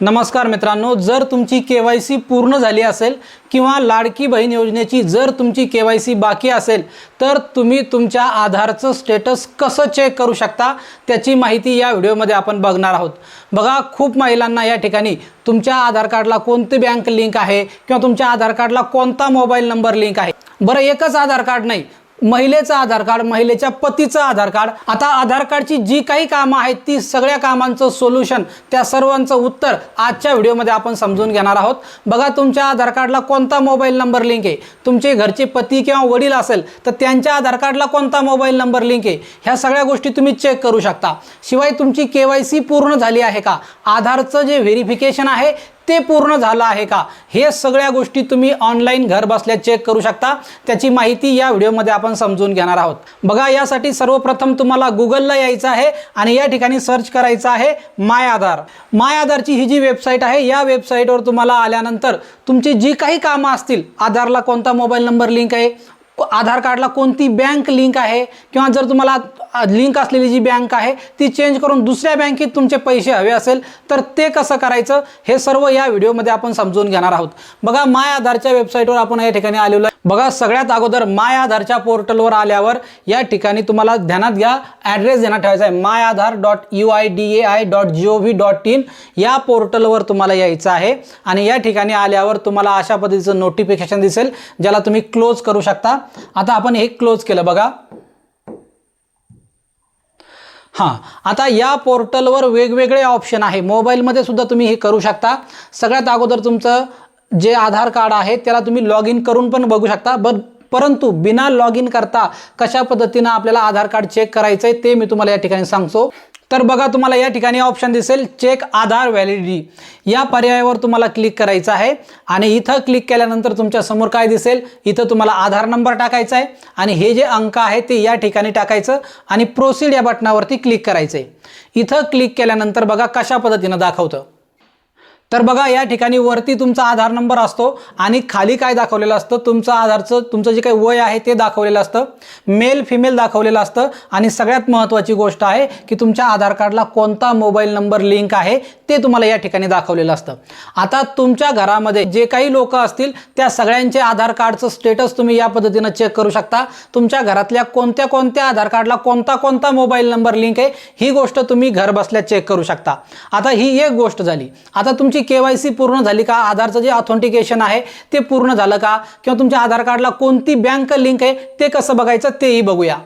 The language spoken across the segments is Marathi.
नमस्कार मित्रांनो जर तुमची के वाय सी पूर्ण झाली असेल किंवा लाडकी बहीण योजनेची जर तुमची के वाय सी बाकी असेल तर तुम्ही तुमच्या आधारचं स्टेटस कसं चेक करू शकता त्याची माहिती या व्हिडिओमध्ये आपण बघणार आहोत. बघा खूप महिलांना या ठिकाणी तुमच्या आधार कार्डला कोणती बँक लिंक आहे किंवा तुमच्या आधार कार्डला कोणता मोबाईल नंबर लिंक आहे? बरं एकच आधार कार्ड नाही महिलेचं आधार कार्ड महिलेच्या पतीचं आधार कार्ड. आता आधार कार्डची जी काही कामं आहेत ती सगळ्या कामांचं सोल्युशन त्या सर्वांचं उत्तर आजच्या व्हिडिओमध्ये आपण समजून घेणार आहोत. बघा तुमच्या आधार कार्डला कोणता मोबाईल नंबर लिंक आहे? तुमचे घरचे पती किंवा वडील असेल तर त्यांच्या आधार कार्डला कोणता मोबाईल नंबर लिंक आहे? ह्या सगळ्या गोष्टी तुम्ही चेक करू शकता. शिवाय तुमची के वाय सी पूर्ण झाली आहे का? आधारचं जे व्हेरिफिकेशन आहे ते पूर्ण झालं आहे का? हे सगळ्या गोष्टी तुम्ही ऑनलाईन घर बसल्या चेक करू शकता. त्याची माहिती या व्हिडिओमध्ये आपण समजून घेणार आहोत. बघा यासाठी सर्वप्रथम तुम्हाला गुगलला यायचं आहे आणि या ठिकाणी सर्च करायचं आहे माय आधार माय आधारची ही जी वेबसाईट आहे या वेबसाईटवर तुम्हाला आल्यानंतर तुमची जी काही कामं असतील आधारला कोणता मोबाईल नंबर लिंक आहे आधार कार्डला कोणती बँक लिंक आहे? किंवा जर तुम्हाला लिंक असलेली जी बँक आहे ती चेंज करून दुसऱ्या बँकेत तुमचे पैसे हवे असेल तर ते कसं करायचं हे सर्व या व्हिडिओमध्ये आपण समजून घेणार आहोत. बघा माय आधारच्या वेबसाईटवर आपण या ठिकाणी आलेलो आहे. बघा सगळ्यात अगोदर माय आधारच्या पोर्टलवर आल्यावर या ठिकाणी तुम्हाला ध्यानात घ्या. ॲड्रेस देण्यात ठेवायचा आहे. My Aadhaar dot U I D A I dot G O V dot in या पोर्टलवर तुम्हाला यायचं आहे. आणि या ठिकाणी आल्यावर तुम्हाला अशा पद्धतीचं नोटिफिकेशन दिसेल ज्याला तुम्ही क्लोज करू शकता. आता आपण हे क्लोज केलं बघा. हां आता या पोर्टलवर वेगवेगळे ऑप्शन आहे. मोबाईलमध्ये सुद्धा तुम्ही हे करू शकता. सगळ्यात अगोदर तुमचं जे आधार कार्ड आहे त्याला तुम्ही लॉग इन करून पण बघू शकता. बर परंतु बिना लॉग इन करता कशा पद्धतीनं आपल्याला आधार कार्ड चेक करायचं आहे ते मी तुम्हाला या ठिकाणी सांगतो. तर बघा तुम्हाला या ठिकाणी ऑप्शन दिसेल चेक आधार व्हॅलिडिटी या पर्यायावर तुम्हाला क्लिक करायचं आहे आणि इथं क्लिक केल्यानंतर तुमच्यासमोर काय दिसेल? इथं तुम्हाला आधार नंबर टाकायचा आहे आणि हे जे अंक आहे ते या ठिकाणी टाकायचं आणि प्रोसीड या बटनावरती क्लिक करायचं आहे इथं क्लिक केल्यानंतर बघा कशा पद्धतीनं दाखवतं. तर बघा या ठिकाणी वरती तुमचा आधार नंबर असतो आणि खाली काय दाखवलेलं असतं? तुमचं आधारचं तुमचं जे काही वय आहे ते दाखवलेलं असतं. मेल फिमेल दाखवलेलं असतं. आणि सगळ्यात महत्त्वाची गोष्ट आहे की तुमच्या आधार कार्डला कोणता मोबाईल नंबर लिंक आहे ते तुम्हाला या ठिकाणी दाखवलेलं असतं. आता तुमच्या घरामध्ये जे काही लोक असतील त्या सगळ्यांचे आधार कार्डचं स्टेटस तुम्ही या पद्धतीनं चेक करू शकता. तुमच्या घरातल्या कोणत्या कोणत्या आधार कार्डला कोणता कोणता मोबाईल नंबर लिंक आहे ही गोष्ट तुम्ही घर बसल्या चेक करू शकता. आता ही एक गोष्ट झाली. आता तुमची के वाय सी पूर्ण झाली का? आधारचं जे ऑथेंटिकेशन आहे ते पूर्ण झालं का? किंवा तुमच्या आधार कार्डला कोणती बँक लिंक आहे ते कसं बघायचं तेही बघूया.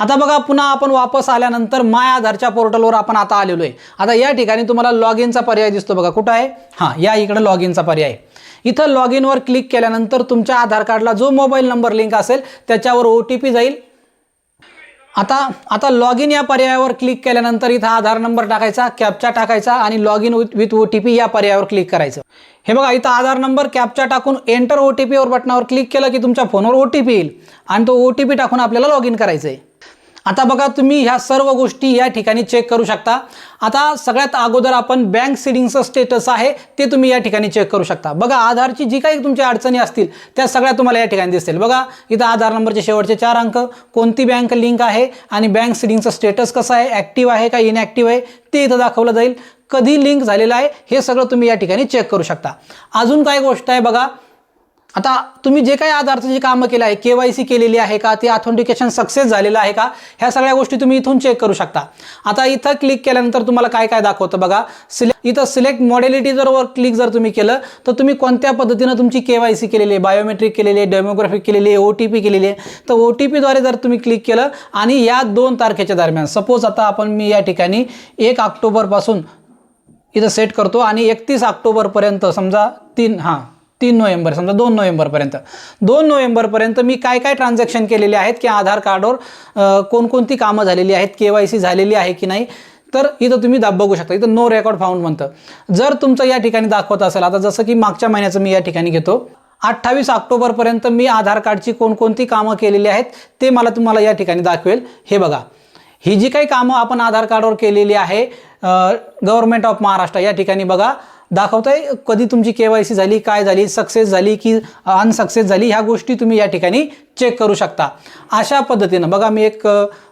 आता बघा पुन्हा आपण वापस आल्यानंतर माय आधारच्या पोर्टलवर आपण आता आलेलो आहे आता या ठिकाणी तुम्हाला लॉग इनचा पर्याय दिसतो बघा. कुठं आहे? हां या इकडे लॉग इनचा पर्याय. इथं लॉग इनवर क्लिक केल्यानंतर तुमच्या आधार कार्डला जो मोबाईल नंबर लिंक असेल त्याच्यावर ओ टी पी जाईल. आता आता लॉग इन या पर्यायावर क्लिक केल्यानंतर इथं आधार नंबर टाकायचा कॅपचा टाकायचा आणि log in with with O T P या पर्यायावर क्लिक करायचं. हे बघा इथं आधार नंबर कॅपचा टाकून एंटर ओ टी पीवर बटनावर क्लिक केलं की तुमच्या फोनवर ओ टी पी येईल. आणि तो ओ टी पी टाकून आपल्याला लॉग इन करायचं आहे आता बघा तुम्ही ह्या सर्व गोष्टी या ठिकाणी चेक करू शकता. आता सगळ्यात अगोदर आपण बँक सिडिंगचं स्टेटस आहे ते तुम्ही या ठिकाणी चेक करू शकता. बघा आधारची जी काही तुमच्या अडचणी असतील त्या सगळ्या तुम्हाला या ठिकाणी दिसतील बघा इथं आधार नंबरचे शेवटचे चार अंक कोणती बँक लिंक आहे आणि बँक सिडिंगचं स्टेटस कसं आहे ॲक्टिव्ह आहे का इनॲक्टिव्ह आहे ते इथं दाखवलं जाईल. कधी लिंक झालेलं आहे हे सगळं तुम्ही या ठिकाणी चेक करू शकता. अजून काय गोष्ट आहे बघा आता तुम्ही जे काही आधारचं कामं केलं आहे के वाय सी केलेली आहे का ते ऑथेंटिकेशन सक्सेस झालेलं आहे का ह्या सगळ्या गोष्टी तुम्ही इथून चेक करू शकता. आता इथं क्लिक केल्यानंतर तुम्हाला काय काय दाखवतं बघा. सिलेक्ट इथं सिलेक्ट मॉडेलिटी जर वर क्लिक जर तुम्ही केलं तर तुम्ही कोणत्या पद्धतीनं तुमची के वाय सी केलेली आहे? बायोमेट्रिक केलेली आहे डेमोग्राफिक केलेली आहे ओ टी पी केलेली आहे. तर ओ टी पीद्वारे जर तुम्ही क्लिक केलं आणि या दोन तारखेच्या दरम्यान सपोज आता आपण मी या ठिकाणी एक ऑक्टोबरपासून इथं सेट करतो आणि एकतीस ऑक्टोबरपर्यंत समजा तीन हां. तीन नोव्हेंबर समजा दोन नोव्हेंबरपर्यंत. दोन नोव्हेंबरपर्यंत मी काय काय ट्रान्झॅक्शन केलेले आहेत की आधार कार्डवर कोणकोणती कामं झालेली आहेत के वाय सी झालेली आहे की नाही तर इथं तुम्ही दाब बघू शकता. इथं नो रेकॉर्ड फाउंड म्हणतं. जर तुमचं या ठिकाणी दाखवत असेल आता जसं की मागच्या महिन्याचं मी या ठिकाणी घेतो. अठ्ठावीस ऑक्टोबरपर्यंत मी आधार कार्डची कोणकोणती कामं केलेली आहेत ते मला तुम्हाला या ठिकाणी दाखवेल. हे बघा. ही जी काही कामं आपण आधार कार्डवर केलेली आहे गव्हर्नमेंट ऑफ महाराष्ट्र या ठिकाणी बघा. दाखवताय कधी तुमची के वाय सी झाली काय झाली सक्सेस झाली की अनसक्सेस झाली ह्या गोष्टी तुम्ही या ठिकाणी चेक करू शकता. अशा पद्धतीनं बघा मी एक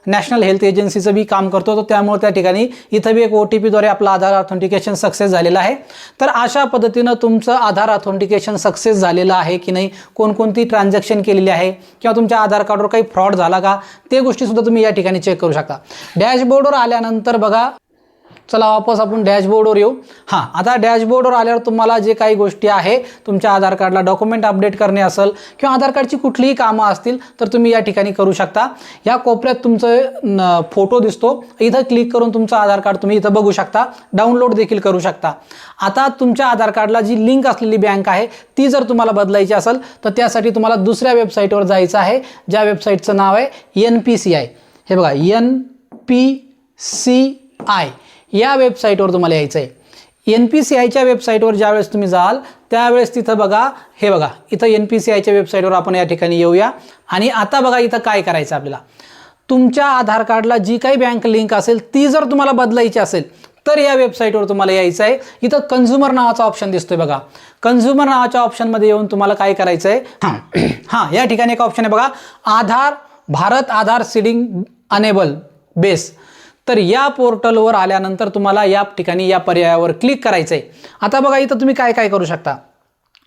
नॅशनल हेल्थ एजन्सीचं बी काम करतो तर त्यामुळे त्या ठिकाणी इथं बी एक ओ टी पीद्वारे आपलं आधार ऑथेंटिकेशन सक्सेस झालेलं आहे. तर अशा पद्धतीनं तुमचं आधार ऑथेंटिकेशन सक्सेस झालेलं आहे की नाही कोणकोणती ट्रान्झॅक्शन केलेली आहे किंवा तुमच्या आधार कार्डवर काही फ्रॉड झाला का ते गोष्टीसुद्धा तुम्ही या ठिकाणी चेक करू शकता. डॅशबोर्डवर आल्यानंतर बघा चला वापस आपण डॅशबोर्डवर येऊ. हां आता डॅशबोर्डवर आल्यावर तुम्हाला जे काही गोष्टी आहे तुमच्या आधार कार्डला डॉक्युमेंट अपडेट करणे असेल किंवा आधार कार्डची कुठलीही कामं असतील तर तुम्ही या ठिकाणी करू शकता. या कोपऱ्यात तुमचं न, फोटो दिसतो. इथं क्लिक करून तुमचं आधार कार्ड तुम्ही इथं बघू शकता. डाउनलोड देखील करू शकता. आता तुमच्या आधार कार्डला जी लिंक असलेली बँक आहे ती जर तुम्हाला बदलायची असेल तर त्यासाठी तुम्हाला दुसऱ्या वेबसाईटवर जायचं आहे ज्या वेबसाईटचं नाव आहे एन पी सी आय हे बघा एन पी सी आय या वेबसाईटवर तुम्हाला यायचं आहे एन पी सी आयच्या वेबसाईटवर ज्यावेळेस तुम्ही जाल त्यावेळेस तिथं बघा हे बघा इथं एन पी सी आयच्या वेबसाईटवर आपण या ठिकाणी येऊया. आणि आता बघा इथं काय करायचं आपल्याला. तुमच्या आधार कार्डला जी काही बँक लिंक असेल ती जर तुम्हाला बदलायची असेल तर या वेबसाईटवर तुम्हाला यायचं आहे इथं कन्झ्युमर नावाचा ऑप्शन दिसतोय बघा. कन्झ्युमर नावाच्या ऑप्शनमध्ये येऊन तुम्हाला काय करायचं आहे हां हां या ठिकाणी एक ऑप्शन आहे बघा. Aadhaar Bharat Aadhaar seeding enable base तर या पोर्टलवर आल्यानंतर तुम्हाला या ठिकाणी या पर्यायावर क्लिक करायचं आहे आता बघा इथं तुम्ही काय काय करू शकता?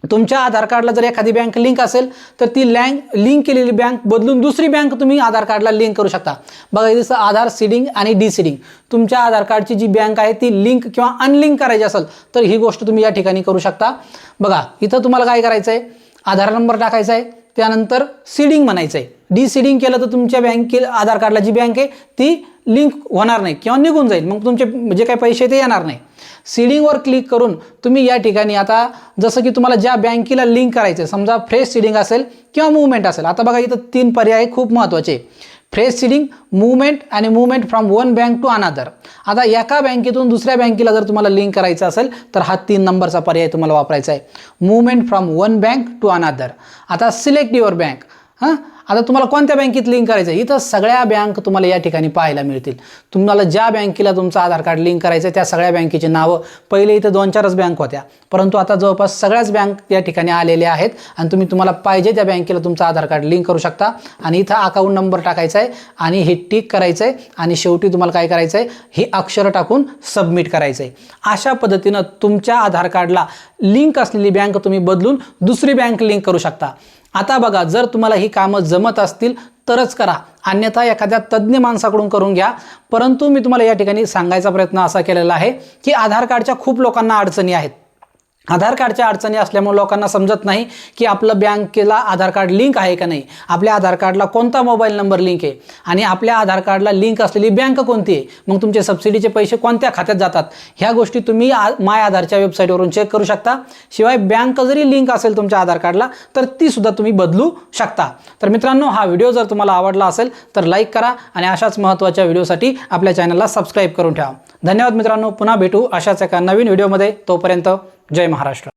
तुमच्या आधार कार्डला जर एखादी बँक लिंक असेल तर ती लँक लिंक केलेली बँक बदलून दुसरी बँक तुम्ही आधार कार्डला लिंक करू शकता. बघा जसं आधार सीडिंग आणि डी सीडिंग तुमच्या आधार कार्डची जी बँक आहे ती लिंक किंवा अनलिंक करायची असेल तर ही गोष्ट तुम्ही या ठिकाणी करू शकता. बघा इथं तुम्हाला काय करायचं आहे आधार नंबर टाकायचा आहे त्यानंतर सीडिंग म्हणायचं आहे डी सीडिंग केलं तर तुमच्या बँके आधार कार्डला जी बँक आहे ती लिंक होणार नाही किंवा निघून जाईल. मग तुमचे जे काही पैसे ते येणार नाही. सीडिंगवर क्लिक करून तुम्ही या ठिकाणी आता जसं की तुम्हाला ज्या बँकेला लिंक करायचं आहे समजा फ्रेश सीडिंग असेल किंवा मुवमेंट असेल. आता बघा इथं तीन पर्याय खूप महत्त्वाचे फ्रेश सीडिंग मुवमेंट आणि movement from one bank to another आता एका बँकेतून दुसऱ्या बँकेला जर तुम्हाला लिंक करायचं असेल तर हा तीन नंबरचा पर्याय तुम्हाला वापरायचा आहे. Movement from one bank to another आता सिलेक्ट युअर बँक हां? आता तुम्हाला कोणत्या बँकेत लिंक करायचं आहे इथं सगळ्या बँक तुम्हाला या ठिकाणी पाहायला मिळतील. तुम्हाला ज्या बँकेला तुमचं आधार कार्ड लिंक करायचं आहे त्या सगळ्या बँकेची नावं. पहिले इथं दोन चारच बँक होत्या. परंतु आता जवळपास सगळ्याच बँक या ठिकाणी आलेल्या आहेत आणि तुम्ही तुम्हाला पाहिजे त्या बँकेला तुमचं आधार कार्ड लिंक करू शकता. आणि इथं अकाउंट नंबर टाकायचा आहे आणि हे टिक करायचं आहे आणि शेवटी तुम्हाला काय करायचं आहे हे अक्षरं टाकून सबमिट करायचं आहे अशा पद्धतीनं तुमच्या आधार कार्डला लिंक असलेली बँक तुम्ही बदलून दुसरी बँक लिंक करू शकता. आता बघा जर तुम्हाला ही कामं जमत असतील तरच करा. अन्यथा एखाद्या तज्ज्ञ माणसाकडून करून घ्या. परंतु मी तुम्हाला या ठिकाणी सांगायचा प्रयत्न असा केलेला आहे की आधार कार्डच्या खूप लोकांना अडचणी आहेत. आधार कार्डच्या अडचणी असल्यामुळे लोकांना समजत नाही की आपलं बँकेला आधार कार्ड लिंक आहे का नाही. आपल्या आधार कार्डला कोणता मोबाईल नंबर लिंक आहे? आणि आपल्या आधार कार्डला लिंक असलेली बँक कोणती आहे? मग तुमचे सबसिडीचे पैसे कोणत्या खात्यात जातात? ह्या गोष्टी तुम्ही आ माय आधारच्या वेबसाईटवरून चेक करू शकता. शिवाय बँक जरी लिंक असेल तुमच्या आधार कार्डला तर ती सुद्धा तुम्ही बदलू शकता. तर मित्रांनो हा व्हिडिओ जर तुम्हाला आवडला असेल तर लाईक करा आणि अशाच महत्त्वाच्या व्हिडिओसाठी आपल्या चॅनलला सबस्क्राईब करून ठेवा. धन्यवाद मित्रांनो पुन्हा भेटू अशाच एका नवीन व्हिडिओमध्ये तोपर्यंत जय महाराष्ट्र.